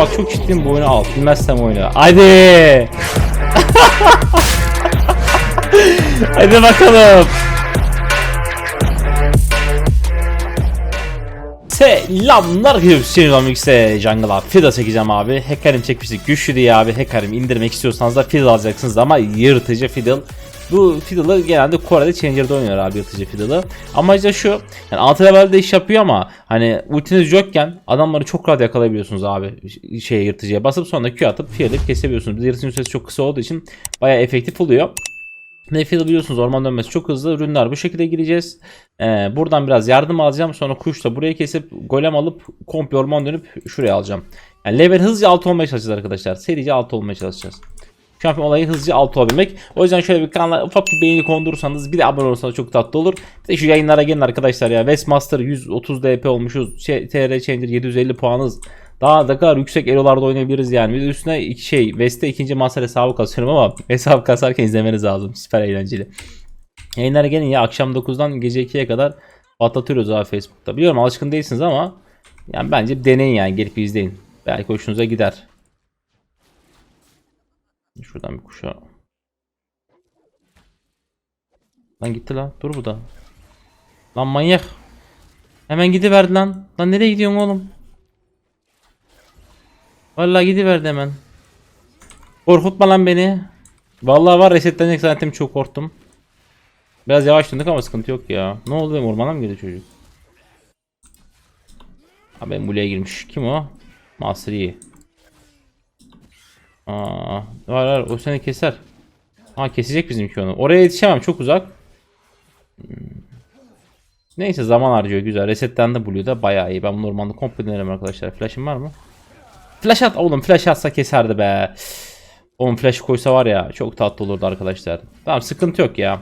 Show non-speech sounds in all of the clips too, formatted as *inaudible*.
bak çok ciddiyim bu oyunu al. Bilmezsem oyunu. Hadi. *laughs* Hadi bakalım. Selamlar Hüseyin Romix'e Jungle'a Fida çekeceğim abi. Hacker'im çekmiştik güçlü diye abi. Hacker'im indirmek istiyorsanız da Fiddle alacaksınız ama yırtıcı Fiddle. Bu Fiddle'ı genelde Kore'de Changer'da oynuyor abi yırtıcı Fiddle'ı. Amacı da şu. Yani 6 levelde iş yapıyor ama hani ultiniz yokken adamları çok rahat yakalayabiliyorsunuz abi. Şey yırtıcıya basıp sonra Q atıp Field'e kesebiliyorsunuz. Bir de yırtıcının süresi çok kısa olduğu için bayağı efektif oluyor. Nefil biliyorsunuz orman dönmesi çok hızlı. Ürünler bu şekilde gireceğiz. Ee, buradan biraz yardım alacağım. Sonra kuşla buraya kesip golem alıp komple orman dönüp şuraya alacağım. Yani level hızlıca alt olmaya çalışacağız arkadaşlar. Serice alt olmaya çalışacağız. Şampiyon olayı hızlıca alt olabilmek. O yüzden şöyle bir kanala ufak bir beğeni kondurursanız bir de abone olursanız çok tatlı olur. Bir de şu yayınlara gelin arkadaşlar ya. Westmaster 130 DP olmuşuz. TR Changer 750 puanız. Daha da kadar yüksek elolarda oynayabiliriz yani. Bir üstüne iki şey West'te ikinci master hesabı kasıyorum ama *laughs* hesap kasarken izlemeniz lazım. Süper eğlenceli. Yayınlara gelin ya akşam 9'dan gece 2'ye kadar patlatıyoruz abi Facebook'ta. Biliyorum alışkın değilsiniz ama yani bence deneyin yani gelip izleyin. Belki hoşunuza gider. Şuradan bir kuşa. Lan gitti lan. Dur bu da. Lan manyak. Hemen gidiverdi lan. Lan nereye gidiyorsun oğlum? Vallahi gidiverdi hemen. Korkutma lan beni. Vallahi var resetlenecek zannettim çok korktum. Biraz yavaş ama sıkıntı yok ya. Ne oldu benim ormana mı girdi çocuk? Ha benim buraya girmiş. Kim o? Master Yi. Aa, var var o seni keser. Ha kesecek bizimki onu. Oraya yetişemem çok uzak. Hmm. Neyse zaman harcıyor güzel. Resetlendi Blue'da bayağı iyi. Ben bunu ormanda komple denerim arkadaşlar. Flash'ım var mı? Flash at oğlum flash atsa keserdi be. Oğlum flash koysa var ya çok tatlı olurdu arkadaşlar. Tamam sıkıntı yok ya.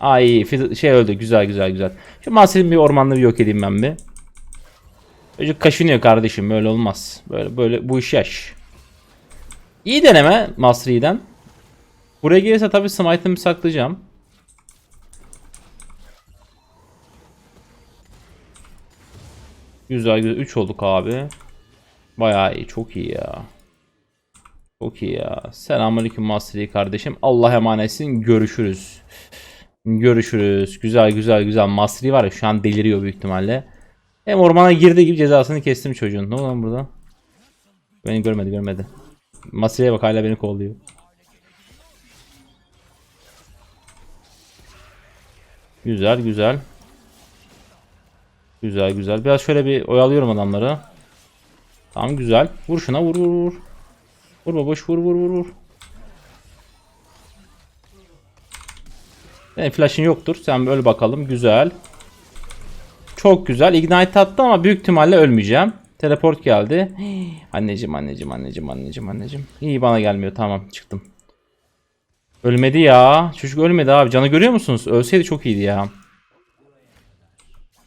Ay şey öldü güzel güzel güzel. Şu Master'in bir ormanlığı bir yok edeyim ben bir. Çocuk kaşınıyor kardeşim böyle olmaz. Böyle böyle bu iş yaş. İyi deneme Master Yi'den. Buraya gelirse tabi smite'ımı saklayacağım. Güzel güzel 3 olduk abi. Bayağı iyi çok iyi ya. Çok iyi ya. Selamünaleyküm Master Yi kardeşim. Allah emanetsin. Görüşürüz. Görüşürüz. Güzel güzel güzel. Master Yi var ya şu an deliriyor büyük ihtimalle. Hem ormana girdiği gibi cezasını kestim çocuğun. Ne oluyor lan burada? Beni görmedi görmedi. Masaya bak hala beni kolluyor. Güzel güzel. Güzel güzel. Biraz şöyle bir oyalıyorum adamları. Tamam güzel. Vur şuna vur vur vur. Vur baboş vur vur vur vur. Senin flash'ın yoktur. Sen öl bakalım. Güzel. Çok güzel. Ignite attı ama büyük ihtimalle ölmeyeceğim. Teleport geldi. *gasps* anneciğim anneciğim anneciğim anneciğim anneciğim. İyi bana gelmiyor. Tamam çıktım. Ölmedi ya. Çocuk ölmedi abi. Canı görüyor musunuz? Ölseydi çok iyiydi ya.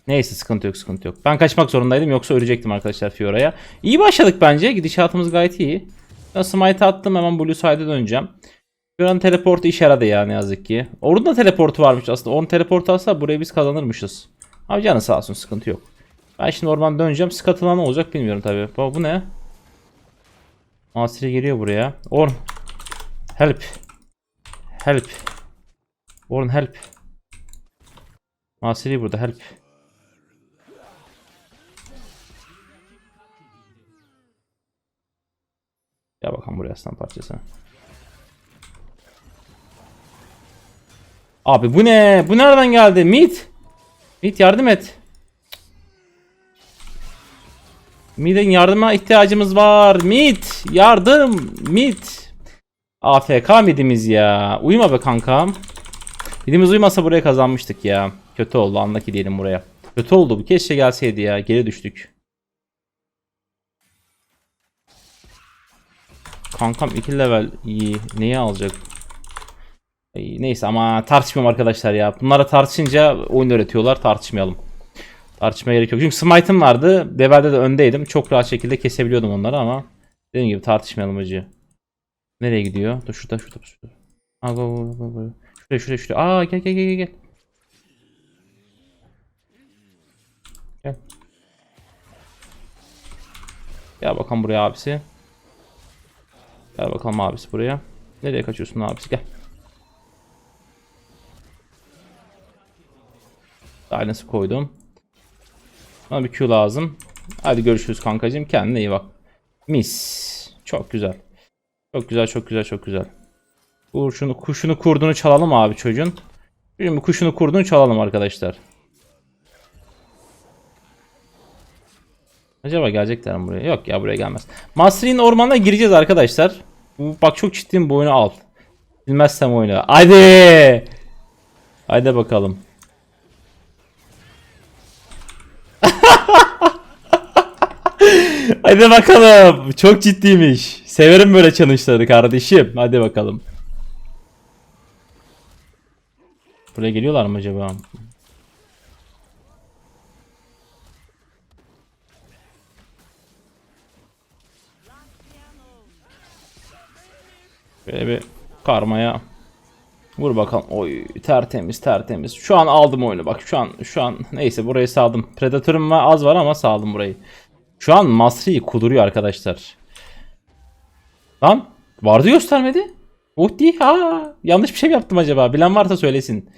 Neyse sıkıntı yok sıkıntı yok. Ben kaçmak zorundaydım yoksa ölecektim arkadaşlar Fiora'ya. İyi başladık bence. Gidişatımız gayet iyi. Ben smite attım hemen Blue Side'e döneceğim. Fiora'nın teleportu işe yaradı ya ne yazık ki. Orada da teleportu varmış aslında. Onun teleportu alsa buraya biz kazanırmışız. Abi canı sağ olsun sıkıntı yok. Ben şimdi orman döneceğim. Skatılan ne olacak bilmiyorum tabi. Bu, bu ne? Masiri geliyor buraya. Orn. Help. Help. Orn help. Masiri burada help. Gel bakalım buraya aslan parçası. Abi bu ne? Bu nereden geldi? Mit. Mit yardım et. Mid'in yardıma ihtiyacımız var. Mit. Yardım. Mit. AFK midimiz ya. Uyuma be kankam. Midimiz uyumasa buraya kazanmıştık ya. Kötü oldu anlaki ki diyelim buraya. Kötü oldu. Bu keşke gelseydi ya. Geri düştük. Kankam 2 level iyi. Neyi alacak? Neyse ama tartışmıyorum arkadaşlar ya. Bunlara tartışınca oyun öğretiyorlar. Tartışmayalım. Tartışmaya gerek yok. Çünkü smite'ım vardı. Level'de de öndeydim. Çok rahat şekilde kesebiliyordum onları ama dediğim gibi tartışmayalım acı. Nereye gidiyor? Dur şurada şurada şurada. Aa, go, go, go, go. Şuraya şuraya şuraya. Aa gel gel gel gel. Gel. Gel bakalım buraya abisi. Gel bakalım abisi buraya. Nereye kaçıyorsun abisi gel. Silence'ı koydum. Bana bir Q lazım. Hadi görüşürüz kankacığım. Kendine iyi bak. Mis. Çok güzel. Çok güzel, çok güzel, çok güzel. Kuşunu, kuşunu kurdunu çalalım abi çocuğun. Şimdi kuşunu kurdunu çalalım arkadaşlar. Acaba gelecekler mi buraya? Yok ya buraya gelmez. Masri'nin ormanına gireceğiz arkadaşlar. Bak çok ciddiyim bu oyunu al. Bilmezsem oyunu. Hadi. Hadi bakalım. Hadi bakalım. Çok ciddiymiş. Severim böyle challenge'ları kardeşim. Hadi bakalım. Buraya geliyorlar mı acaba? Böyle bir karmaya vur bakalım. Oy tertemiz tertemiz. Şu an aldım oyunu bak. Şu an şu an neyse burayı saldım. Predatörüm az var ama saldım burayı. Şu an Masri'yi kuduruyor arkadaşlar. Lan vardı göstermedi. Uhdi ha yanlış bir şey mi yaptım acaba? Bilen varsa söylesin.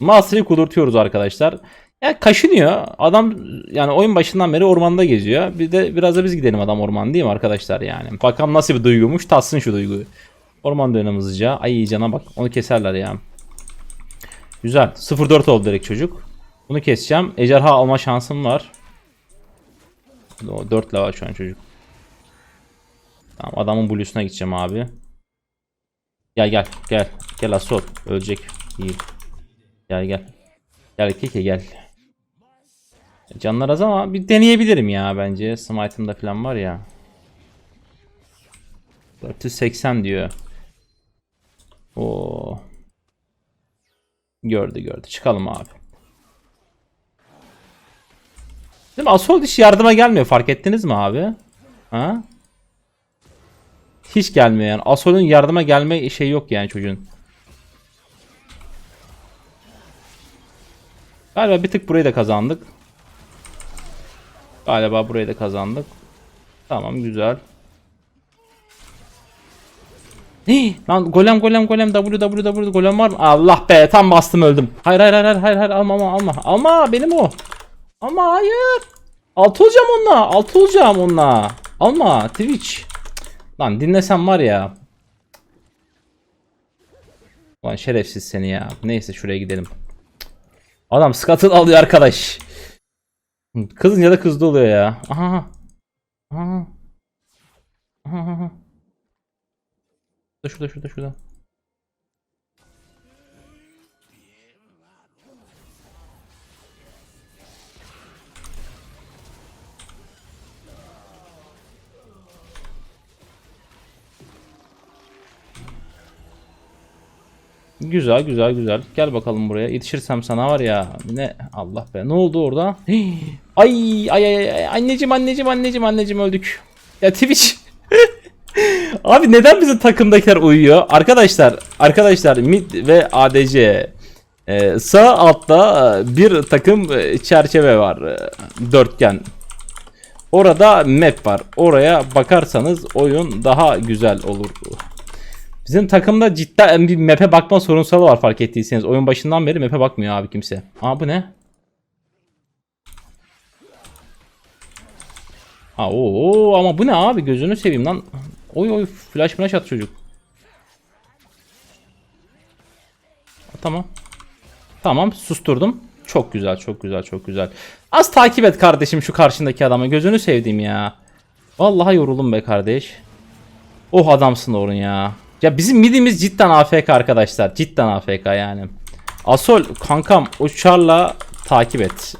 Masri'yi kudurtuyoruz arkadaşlar. Ya kaşınıyor. Adam yani oyun başından beri ormanda geziyor. Bir de biraz da biz gidelim adam orman değil mi arkadaşlar yani. Bakalım nasıl bir duyguymuş. Tatsın şu duyguyu. Orman dönem hızlıca. Ay cana bak. Onu keserler ya. Güzel. 0-4 oldu direkt çocuk. Bunu keseceğim. Ejderha alma şansım var. O 4 var şu an çocuk. Tamam adamın bluesuna gideceğim abi. Gel gel gel. Gel Asol. Ölecek. İyi. Gel gel. Gel Keke gel. Canlar az ama bir deneyebilirim ya bence. Smite'ımda falan var ya. 480 diyor. Oo. Gördü gördü. Çıkalım abi. Değil mi? Assault hiç yardıma gelmiyor. Fark ettiniz mi abi? Ha? Hiç gelmiyor yani. Assault'un yardıma gelme şey yok yani çocuğun. Galiba bir tık burayı da kazandık. Galiba burayı da kazandık. Tamam güzel. Hii, lan golem golem golem W W W golem var mı? Allah be tam bastım öldüm. Hayır hayır hayır hayır hayır alma alma alma. Alma benim o. Ama hayır. Altı olacağım onunla. Altı olacağım onunla. Alma Twitch. Lan dinlesem var ya. Lan şerefsiz seni ya. Neyse şuraya gidelim. Adam scuttle alıyor arkadaş. Kızın ya da kızda oluyor ya. Aha. Aha. Aha. Şurada şurada şurada. Güzel güzel güzel. Gel bakalım buraya. Yetişirsem sana var ya. Ne Allah be. Ne oldu orada? *gasps* Ay ay ay ay. Anneciğim anneciğim anneciğim anneciğim öldük. Ya Twitch. *laughs* Abi neden bizim takımdakiler uyuyor? Arkadaşlar, arkadaşlar mid ve ADC ee, sağ altta e, bir takım e, çerçeve var. e, Dörtgen. Orada map var. Oraya bakarsanız oyun daha güzel olur. Bizim takımda cidden bir map'e bakma sorunsalı var fark ettiyseniz. Oyun başından beri map'e bakmıyor abi kimse. Aa bu ne? Ha o ama bu ne abi gözünü seveyim lan. Oy oy flash flash at çocuk. Tamam. Tamam susturdum. Çok güzel çok güzel çok güzel. Az takip et kardeşim şu karşındaki adamı gözünü sevdiğim ya. Vallahi yoruldum be kardeş. Oh adamsın Orun ya. Ya bizim midimiz cidden AFK arkadaşlar. Cidden AFK yani. Asol kankam uçarla takip et.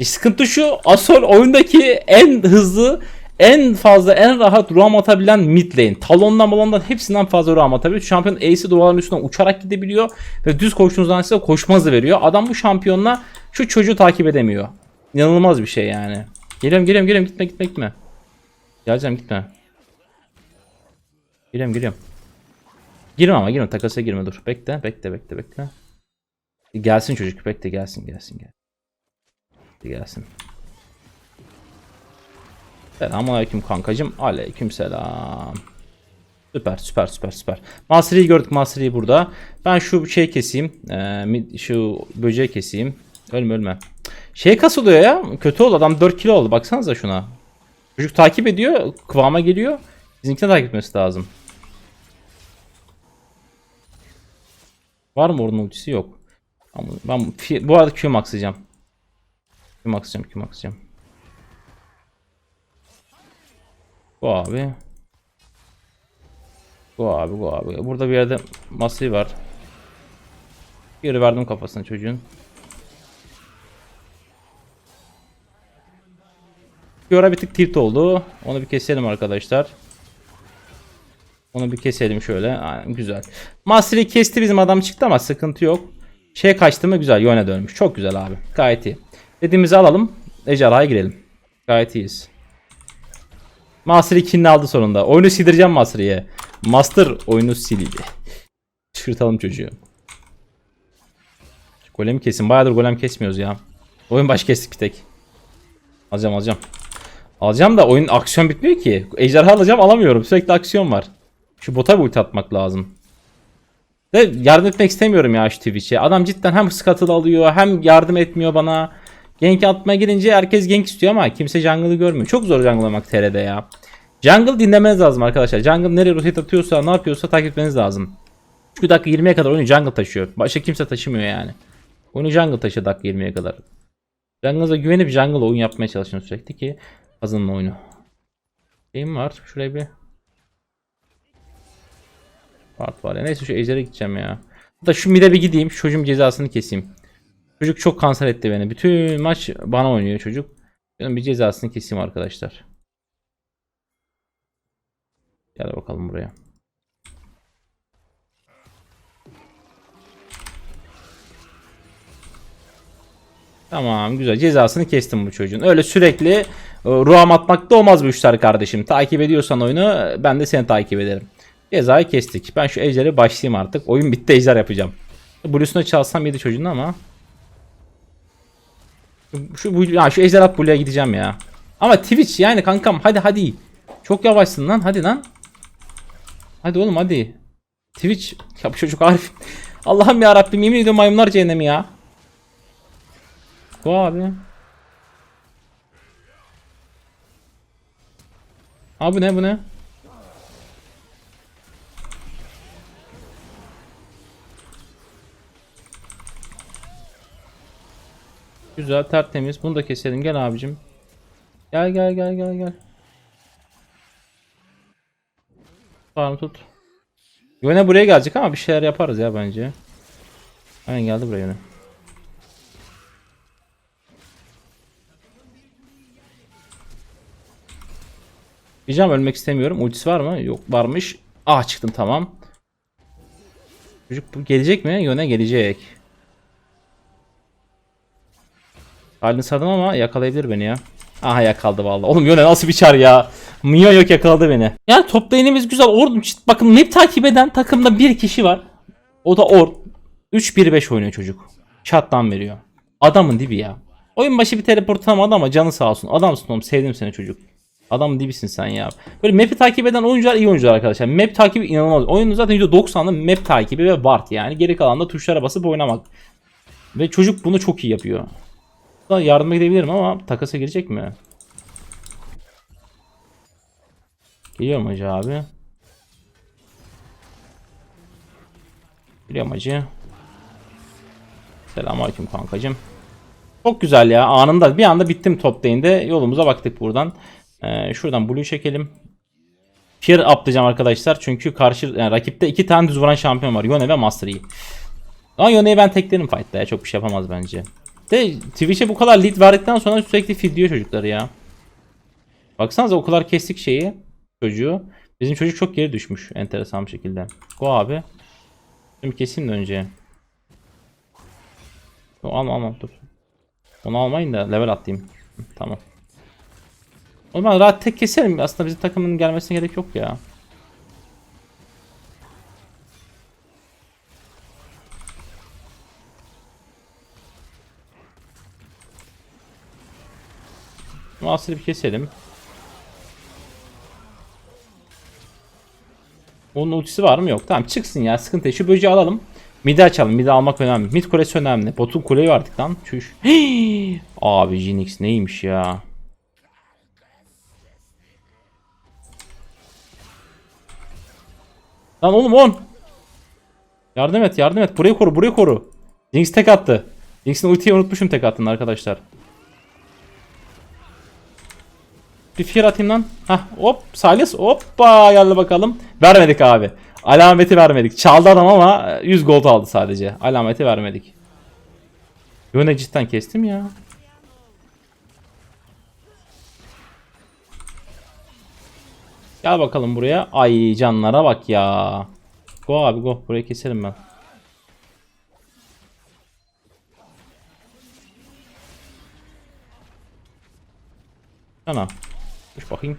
E, sıkıntı şu Asol oyundaki en hızlı en fazla en rahat roam atabilen mid lane. Talondan malondan hepsinden fazla roam atabiliyor. Şampiyon ace'i duvarların üstünden uçarak gidebiliyor. Ve düz koştuğunuzdan size koşma hızı veriyor. Adam bu şampiyonla şu çocuğu takip edemiyor. İnanılmaz bir şey yani. Geliyorum geliyorum geliyorum gitme gitme gitme. Geleceğim gitme. Geliyorum geliyorum. Girme ama girme takasa girme dur. Bekle bekle bekle bekle. Gelsin çocuk bekle gelsin gelsin gel. Gelsin. Selamünaleyküm kankacım. Aleyküm selam. Süper süper süper süper. Masri'yi gördük Masri'yi burada. Ben şu şey keseyim. Ee, şu böceği keseyim. Ölme ölme. Şey kasılıyor ya. Kötü oldu. Adam 4 kilo oldu. Baksanıza şuna. Çocuk takip ediyor. Kıvama geliyor. Bizimkine takip etmesi lazım. Var mı onun ultisi? Yok. Ama ben bu arada Q maxlayacağım. Q maxlayacağım, Q maxlayacağım. Bu abi. Bu abi, bu abi. Burada bir yerde masayı var. Geri verdim kafasına çocuğun. Yora bir tık tilt oldu. Onu bir keselim arkadaşlar. Onu bir keselim şöyle. Aynen, güzel. Master'i kesti bizim adam çıktı ama sıkıntı yok. Şey kaçtı mı güzel. Yöne dönmüş. Çok güzel abi. Gayet iyi. Dediğimizi alalım. Ejderhaya girelim. Gayet iyiyiz. Master 2'nin aldı sonunda. Oyunu sildireceğim Master'ye. Master oyunu sildi. Şırtalım çocuğu. Golem kesin. Bayağıdır golem kesmiyoruz ya. Oyun baş kestik bir tek. Alacağım alacağım. Alacağım da oyun aksiyon bitmiyor ki. Ejderha alacağım alamıyorum. Sürekli aksiyon var. Şu bota bir ulti atmak lazım. Ve yardım etmek istemiyorum ya şu Twitch'e. Adam cidden hem scuttle alıyor hem yardım etmiyor bana. Gank atmaya gidince herkes gank istiyor ama kimse jungle'ı görmüyor. Çok zor jungle olmak TR'de ya. Jungle dinlemeniz lazım arkadaşlar. Jungle nereye rotate atıyorsa ne yapıyorsa takip etmeniz lazım. 3 dakika 20'ye kadar oyunu jungle taşıyor. Başka kimse taşımıyor yani. Oyunu jungle taşıyor dakika 20'ye kadar. Jungle'a güvenip jungle oyun yapmaya çalışın sürekli ki kazanın oyunu. Şeyim var. Şuraya bir part var ya. Neyse şu ejdere gideceğim ya. Hatta şu mide bir gideyim. Şu çocuğun cezasını keseyim. Çocuk çok kanser etti beni. Bütün maç bana oynuyor çocuk. Ben bir cezasını keseyim arkadaşlar. Gel bakalım buraya. Tamam güzel cezasını kestim bu çocuğun. Öyle sürekli e, ruham atmakta olmaz bu işler kardeşim. Takip ediyorsan oyunu ben de seni takip ederim. Cezayı kestik. Ben şu ejderi başlayayım artık. Oyun bitti ejder yapacağım. Blue'suna çalsam yedi çocuğun ama. Şu, bu, ya şu ejder at Blue'ya gideceğim ya. Ama Twitch yani kankam hadi hadi. Çok yavaşsın lan hadi lan. Hadi oğlum hadi. Twitch. Ya bu çocuk Arif. *laughs* Allah'ım ya Rabbim yemin ediyorum maymunlar cehennemi ya. Bu abi. Abi ne bu ne? Güzel tertemiz. Bunu da keselim. Gel abicim. Gel gel gel gel gel. Farmı tut. Yöne buraya gelecek ama bir şeyler yaparız ya bence. Aynen geldi buraya yöne. Diyeceğim ölmek istemiyorum. Ultisi var mı? Yok varmış. Ah çıktım tamam. Çocuk bu gelecek mi? Yöne gelecek. Halini sardım ama yakalayabilir beni ya. Aha yakaladı vallahi. Oğlum Yone nasıl bir çar ya. Minyon yok yakaladı beni. Yani top lane'imiz güzel. Or bakın map takip eden takımda bir kişi var. O da Or. 3-1-5 oynuyor çocuk. Chat'tan veriyor. Adamın dibi ya. Oyun başı bir teleport atamadı ama canı sağ olsun. Adamsın oğlum sevdim seni çocuk. Adamın dibisin sen ya. Böyle map'i takip eden oyuncular iyi oyuncular arkadaşlar. Map takibi inanılmaz. Oyunun zaten %90'ı map takibi ve ward yani. Geri kalan da tuşlara basıp oynamak. Ve çocuk bunu çok iyi yapıyor. Da yardıma gidebilirim ama takasa girecek mi? Geliyor mu hacı abi? Geliyor mu hacı? Selamünaleyküm kankacım. Çok güzel ya anında bir anda bittim top lane'de yolumuza baktık buradan. Ee, şuradan blue çekelim. Fear uplayacağım arkadaşlar çünkü karşı yani rakipte iki tane düz vuran şampiyon var Yone ve Master Yi. Ama Yone'yi ben teklerim fight'ta ya çok bir şey yapamaz bence. De Twitch'e bu kadar lead verdikten sonra sürekli feed diyor çocukları ya. Baksanıza o kadar kestik şeyi çocuğu. Bizim çocuk çok geri düşmüş enteresan bir şekilde. Go abi. Şimdi keseyim de önce. Yo, alma alma dur. Onu almayın da level atlayayım. Hı, Tamam. O zaman rahat tek keserim. Aslında bizim takımın gelmesine gerek yok ya. Master'ı bir keselim. Onun ultisi var mı? Yok. Tamam çıksın ya sıkıntı değil. Şu böceği alalım. Midi açalım. Midi almak önemli. Mid kulesi önemli. Botun kuleyi verdik lan. Çüş. *gasps* Abi Jinx neymiş ya. Lan oğlum on. Yardım et yardım et. Burayı koru burayı koru. Jinx tek attı. Jinx'in ultiyi unutmuşum tek attın arkadaşlar. Bir fear atayım lan. Hah hop Silas hoppa geldi bakalım. Vermedik abi. Alameti vermedik. Çaldı adam ama 100 gold aldı sadece. Alameti vermedik. Yöne cidden kestim ya. Gel bakalım buraya. Ay canlara bak ya. Go abi go. Burayı keselim ben. Ana. Düş bakayım.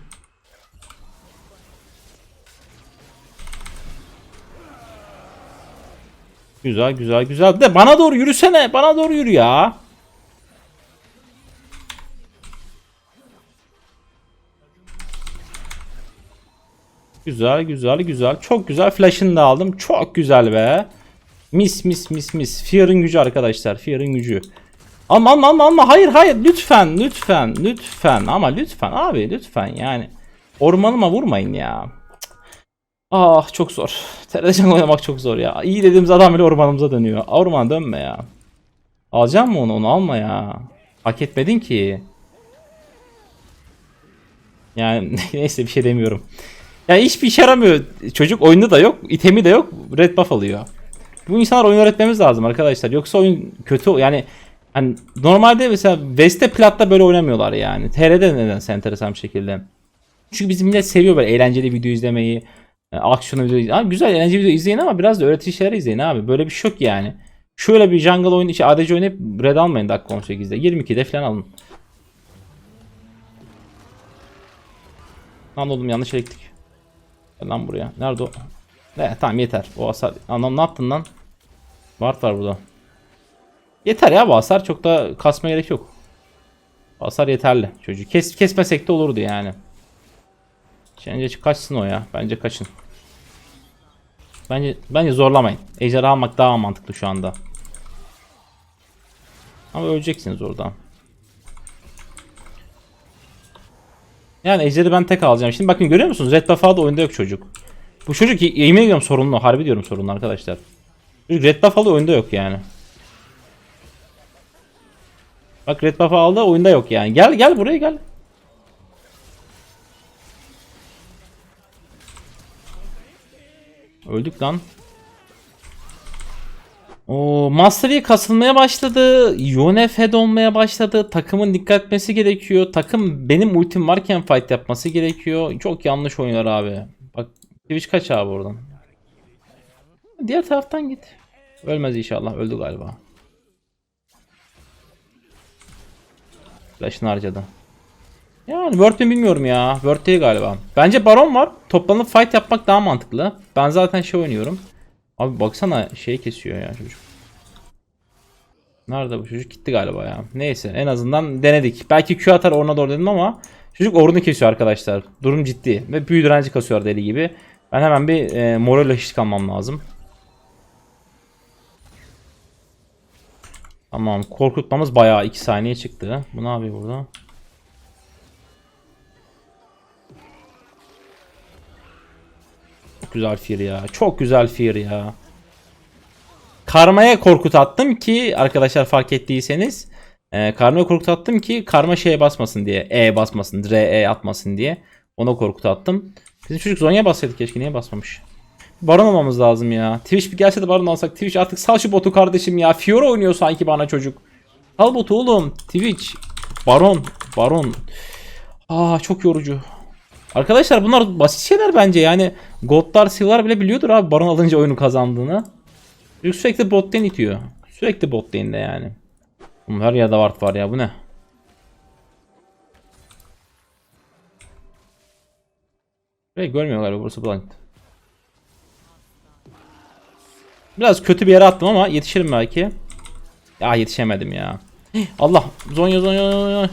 Güzel güzel güzel. De bana doğru yürüsene. Bana doğru yürü ya. Güzel güzel güzel. Çok güzel. Flash'ını da aldım. Çok güzel be. Mis mis mis mis. Fear'ın gücü arkadaşlar. Fear'ın gücü. Ama ama ama ama hayır hayır lütfen lütfen lütfen ama lütfen abi lütfen yani. Ormanıma vurmayın ya. Ah çok zor. Televizyonda *laughs* oynamak çok zor ya. İyi dediğimiz adam bile ormanımıza dönüyor. Ormana dönme ya. Alacağım mı onu? Onu alma ya. Hak etmedin ki. Yani *laughs* neyse bir şey demiyorum. Ya hiçbir işe yaramıyor. Çocuk oyunda da yok. itemi de yok. Red buff alıyor. Bu insanlar oyun öğretmemiz lazım arkadaşlar. Yoksa oyun kötü yani hani normalde mesela Veste Plat'ta böyle oynamıyorlar yani. TR'de nedense enteresan bir şekilde. Çünkü bizim millet seviyor böyle eğlenceli video izlemeyi. e, Aksiyonlu video. Abi güzel eğlenceli video izleyin ama biraz da öğretici şeyler izleyin abi. Böyle bir şok yani. Şöyle bir jungle oyunu içi ADC oynayıp red almayın dakika 18'de. 22'de falan alın. Lan oğlum yanlış elektrik. Gel lan buraya. Nerede o? Ne tamam yeter. O hasar. Anam ne yaptın lan? Ward var burada. Yeter ya bu hasar. Çok da kasma gerek yok. Hasar yeterli. Çocuğu kes, kesmesek de olurdu yani. Bence kaçsın o ya. Bence kaçın. Bence bence zorlamayın. Ejderha almak daha mantıklı şu anda. Ama öleceksiniz oradan. Yani Ejder'i ben tek alacağım. Şimdi bakın görüyor musunuz? Red buff aldı oyunda yok çocuk. Bu çocuk yemin ediyorum sorunlu. Harbi diyorum sorunlu arkadaşlar. Çocuk Red buff oyunda yok yani. Bak Red buff aldı oyunda yok yani. Gel gel buraya gel. Öldük lan. O Master Yi kasılmaya başladı. Yone fed olmaya başladı. Takımın dikkat etmesi gerekiyor. Takım benim ultim varken fight yapması gerekiyor. Çok yanlış oynuyor abi. Bak Twitch kaç abi oradan. Diğer taraftan git. Ölmez inşallah. Öldü galiba. Flash'ını harcadı. Yani Word mi bilmiyorum ya. Word değil galiba. Bence Baron var. Toplanıp fight yapmak daha mantıklı. Ben zaten şey oynuyorum. Abi baksana şey kesiyor ya çocuk. Nerede bu çocuk? Gitti galiba ya. Neyse en azından denedik. Belki Q atar oruna doğru dedim ama çocuk orunu kesiyor arkadaşlar. Durum ciddi. Ve büyü direnci kasıyor deli gibi. Ben hemen bir e, moral eşit kalmam lazım. Tamam korkutmamız bayağı 2 saniye çıktı. Bu ne yapıyor burada? Güzel fear ya. Çok güzel fear ya. Karmaya korkut attım ki arkadaşlar fark ettiyseniz e, karmaya korkut attım ki karma şeye basmasın diye. E basmasın. RE atmasın diye. Ona korkut attım. Bizim çocuk Zonya bassaydı keşke. Niye basmamış? Baron almamız lazım ya. Twitch bir gelse de baron alsak. Twitch artık sal şu botu kardeşim ya. Fiora oynuyor sanki bana çocuk. Sal botu oğlum. Twitch. Baron. Baron. Aa çok yorucu. Arkadaşlar bunlar basit şeyler bence yani Goldlar Silver bile biliyordur abi Baron alınca oyunu kazandığını. Çünkü sürekli bot lane itiyor. Sürekli bot lane'de yani. Her yerde ward var ya bu ne? Burayı görmüyor galiba burası blind. Biraz kötü bir yere attım ama yetişirim belki. Ya yetişemedim ya. *laughs* Allah Zonya Zonya Zonya.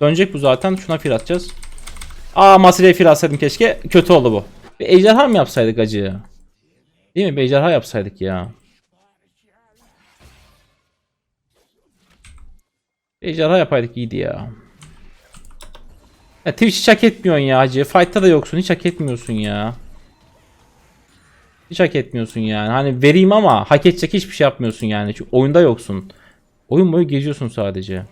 Dönecek bu zaten. Şuna fir atacağız. Aa Masir'e fir atsaydım keşke. Kötü oldu bu. Bir ejderha mı yapsaydık acı? Değil mi? Bir ejderha yapsaydık ya. Bir ejderha yapaydık iyiydi ya. Ya Twitch hiç hak etmiyorsun ya hacı. Fight'ta da yoksun. Hiç hak etmiyorsun ya. Hiç hak etmiyorsun yani. Hani vereyim ama hak edecek hiçbir şey yapmıyorsun yani. Çünkü oyunda yoksun. Oyun boyu geziyorsun sadece.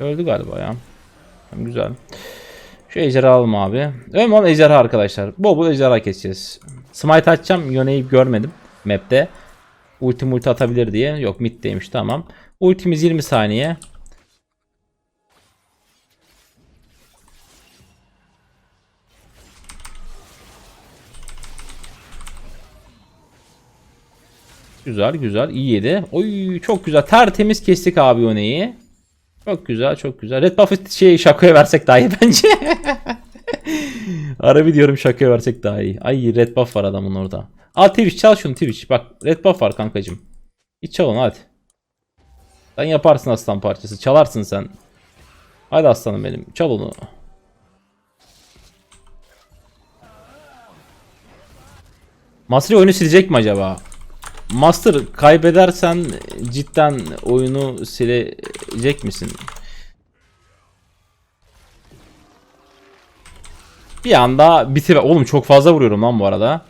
Öldü galiba ya. Güzel. Şu ejderha alalım abi. Önemli olan ejderha arkadaşlar. Bol bol ejderha keseceğiz. Smite açacağım. Yone'yi görmedim map'te. Ulti multi atabilir diye. Yok middeymiş tamam. Ultimiz 20 saniye. Güzel güzel iyi yedi. Oy çok güzel tertemiz kestik abi Yone'yi. Çok güzel çok güzel. Red Buff'ı şey şakaya versek daha iyi bence. *laughs* Harbi diyorum şakaya versek daha iyi. Ay red buff var adamın orada. Al Twitch çal şunu Twitch. Bak red buff var kankacım. Git çal onu hadi. Sen yaparsın aslan parçası. Çalarsın sen. Hadi aslanım benim. Çal onu. Master oyunu silecek mi acaba? Master kaybedersen cidden oyunu silecek misin? Bir anda bitir. Oğlum çok fazla vuruyorum lan bu arada.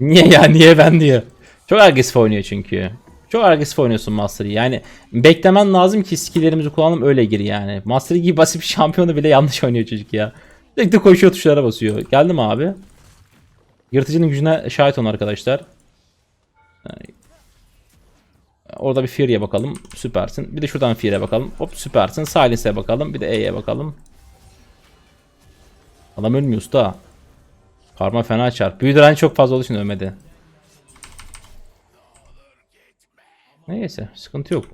Niye ya *laughs* niye ben diyor. Çok agresif oynuyor çünkü. Çok agresif oynuyorsun Master'ı. Yani beklemen lazım ki skill'lerimizi kullanalım öyle gir yani. Master gibi basit bir *laughs* şampiyonu bile yanlış oynuyor çocuk ya. Sürekli koşuyor tuşlara basıyor. Geldi mi abi? Yırtıcının gücüne şahit olun arkadaşlar. Orada bir Fury'e bakalım. Süpersin. Bir de şuradan Fury'e bakalım. Hop süpersin. Silence'e bakalım. Bir de E'ye bakalım. Adam ölmüyor usta. Karma fena çarp. Büyü direnci çok fazla olduğu için ölmedi. Neyse sıkıntı yok.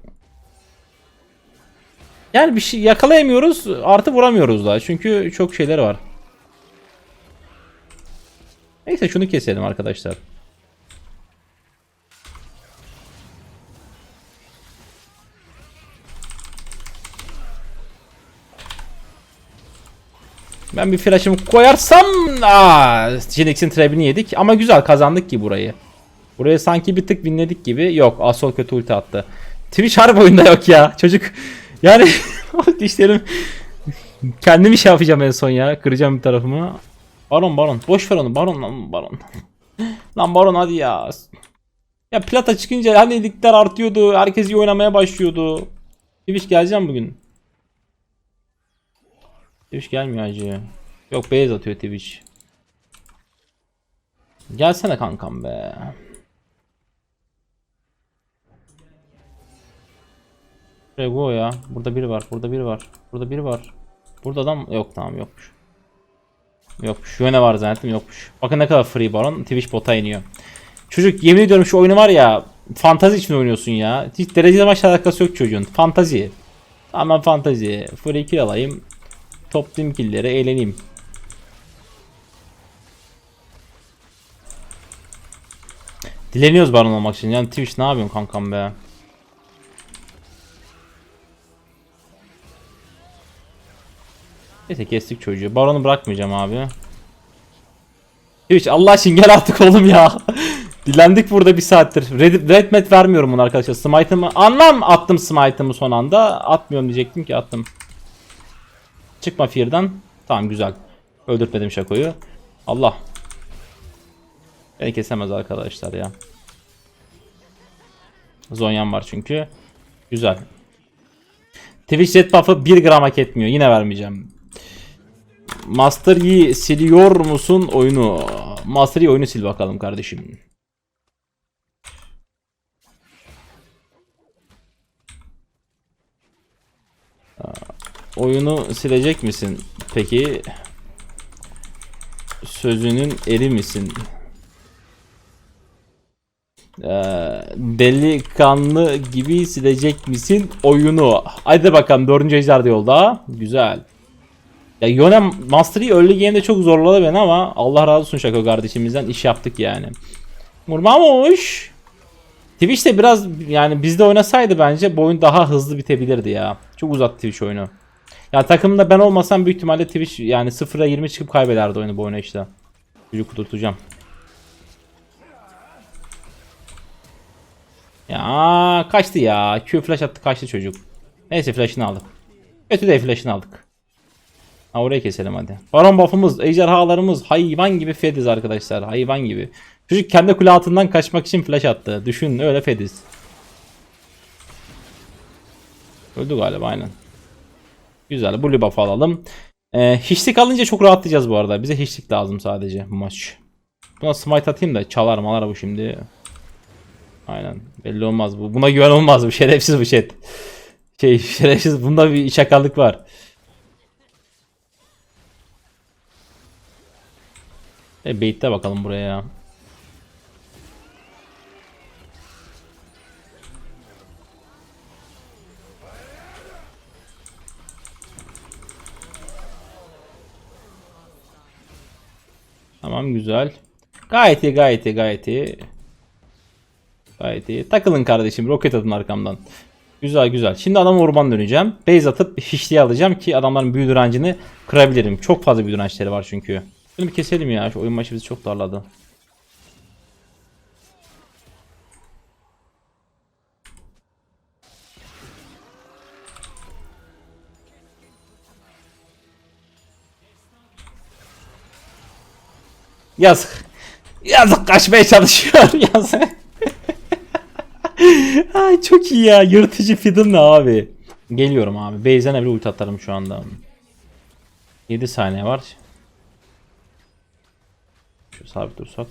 Yani bir şey yakalayamıyoruz artı vuramıyoruz da çünkü çok şeyler var. Neyse şunu keselim arkadaşlar. Ben bir flash'ımı koyarsam aa, Jinx'in trebini yedik ama güzel kazandık ki burayı. Buraya sanki bir tık winledik gibi. Yok Asol kötü ulti attı. Twitch harbi oyunda yok ya. Çocuk yani *laughs* dişlerim kendimi şey yapacağım en son ya. Kıracağım bir tarafımı. Baron baron. Boş ver onu. Baron lan baron. *laughs* lan baron hadi ya. Ya plata çıkınca hani ligler artıyordu. Herkes iyi oynamaya başlıyordu. Twitch geleceğim bugün. Twitch gelmiyor acı. Yok beyaz atıyor Twitch. Gelsene kankam be. Rego ya. Burada biri var. Burada biri var. Burada biri var. Burada adam yok tamam yokmuş. Yokmuş. Yöne var zannettim yokmuş. Bakın ne kadar free baron. Twitch bota iniyor. Çocuk yemin ediyorum şu oyunu var ya fantazi için oynuyorsun ya. Hiç dereceli maçla alakası yok çocuğun. Fantazi. Tamamen fantazi. Free kill alayım. Toplayayım killleri eğleneyim. Dileniyoruz baron olmak için. Yani Twitch ne yapıyorsun kankam be? Neyse kestik çocuğu. Baronu bırakmayacağım abi. Twitch Allah için gel artık oğlum ya. *laughs* Dilendik burada bir saattir. Red, red mat vermiyorum bunu arkadaşlar. Smite'ımı anlam attım smite'ımı son anda. Atmıyorum diyecektim ki attım. Çıkma fear'dan. Tamam güzel. Öldürtmedim şakoyu. Allah. Beni kesemez arkadaşlar ya. Zonyan var çünkü. Güzel. Twitch jet buff'ı 1 gram hak etmiyor. Yine vermeyeceğim. Master Yi siliyor musun oyunu? Master Yi oyunu sil bakalım kardeşim. Oyunu silecek misin? Peki sözünün eri misin? Ee, delikanlı gibi silecek misin oyunu? Hadi bakalım dördüncü ejder de yolda. Güzel. Ya Yone Mastery early game'de çok zorladı beni ama Allah razı olsun Şako kardeşimizden iş yaptık yani. Vurmamış. Twitch de biraz yani bizde oynasaydı bence bu oyun daha hızlı bitebilirdi ya. Çok uzattı Twitch oyunu. Ya takımda ben olmasam büyük ihtimalle Twitch yani 0'a 20 çıkıp kaybederdi oyunu bu işte. Çocuk kudurtacağım. Ya kaçtı ya. Q flash attı kaçtı çocuk. Neyse flash'ını aldık. Kötü de flash'ını aldık. Ha orayı keselim hadi. Baron buff'ımız, ejderhalarımız hayvan gibi fediz arkadaşlar. Hayvan gibi. Çocuk kendi kule altından kaçmak için flash attı. Düşün öyle fediz. Öldü galiba aynen. Güzel. Bu buff alalım. Ee, hiçlik alınca çok rahatlayacağız bu arada. Bize hiçlik lazım sadece bu maç. Buna smite atayım da çalar malar bu şimdi. Aynen. Belli olmaz bu. Buna güven olmaz bu. Şerefsiz bu chat. Şey *laughs* şerefsiz. Bunda bir çakallık var. E bait'te bakalım buraya ya. Tamam güzel. Gayet iyi gayet iyi gayet iyi. Gayet iyi. Takılın kardeşim. Roket atın arkamdan. Güzel güzel. Şimdi adam orman döneceğim. Base atıp hiçliği alacağım ki adamların büyü direncini kırabilirim. Çok fazla büyü dirençleri var çünkü. Şunu bir keselim ya. Şu oyun başı bizi çok darladı. Yazık. Yazık kaçmaya çalışıyor. *laughs* Yazık. Ay çok iyi ya. Yırtıcı fiddle ne abi? Geliyorum abi. Base'den bile ulti atarım şu anda. 7 saniye var. Şu sabit dursak.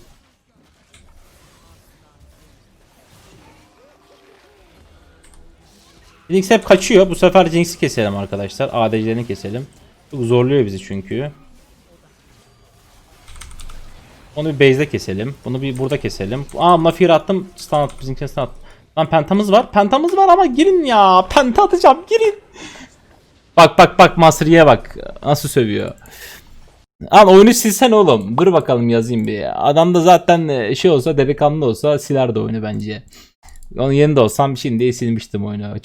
Jinx hep kaçıyor. Bu sefer Jinx'i keselim arkadaşlar. ADC'lerini keselim. Çok zorluyor bizi çünkü. Onu bir base'de keselim. Bunu bir burada keselim. Aa Mafir attım. Stun attım. Bizimkine stun attım. Lan pentamız var. Pentamız var ama girin ya. Penta atacağım. Girin. Bak bak bak Masri'ye bak. Nasıl sövüyor. Al oyunu silsen oğlum. Dur bakalım yazayım bir. Adam da zaten e, şey olsa delikanlı olsa silerdi oyunu bence. Onun yerinde olsam şimdi silmiştim oyunu. *laughs*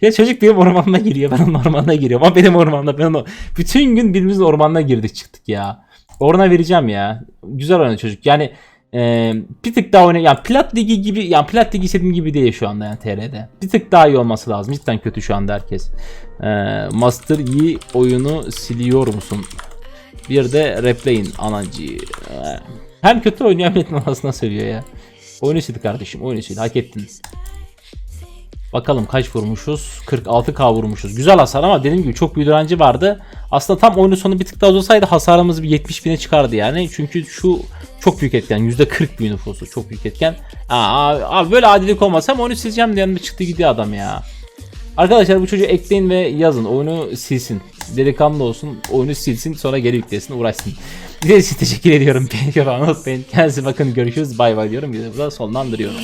Ya çocuk benim ormanına giriyor. Ben onun ormanına giriyorum. Ama benim ormanımda ben onu. Bütün gün birbirimizin ormanına girdik çıktık ya. Oruna vereceğim ya. Güzel oynadı çocuk. Yani e, bir tık daha oyna yani Plat Ligi gibi yani Plat Ligi istediğim gibi değil şu anda yani TR'de. Bir tık daha iyi olması lazım. Cidden kötü şu anda herkes. E, Master Yi oyunu siliyor musun? Bir de replay'in anancı. E, hem kötü oynuyor hem yetin *laughs* anasına seviyor ya. Oyunu sildi kardeşim. Oyunu sildi. Hak ettin. Bakalım kaç vurmuşuz? 46k vurmuşuz. Güzel hasar ama dediğim gibi çok büyük direnci vardı. Aslında tam oyunun sonu bir tık daha uzasaydı hasarımız bir 70 bine çıkardı yani. Çünkü şu çok büyük etken. %40 büyü nüfusu. Çok büyük etken. Aa, abi böyle adilik olmasa hem oyunu sileceğim diyen bir çıktı gidiyor adam ya. Arkadaşlar bu çocuğu ekleyin ve yazın. Oyunu silsin. Delikanlı olsun. Oyunu silsin sonra geri yüklesin uğraşsın. İçin teşekkür ediyorum. *laughs* Beğeni unutmayın. Kendinize bakın görüşürüz. Bay bay diyorum. Videoyu burada sonlandırıyorum.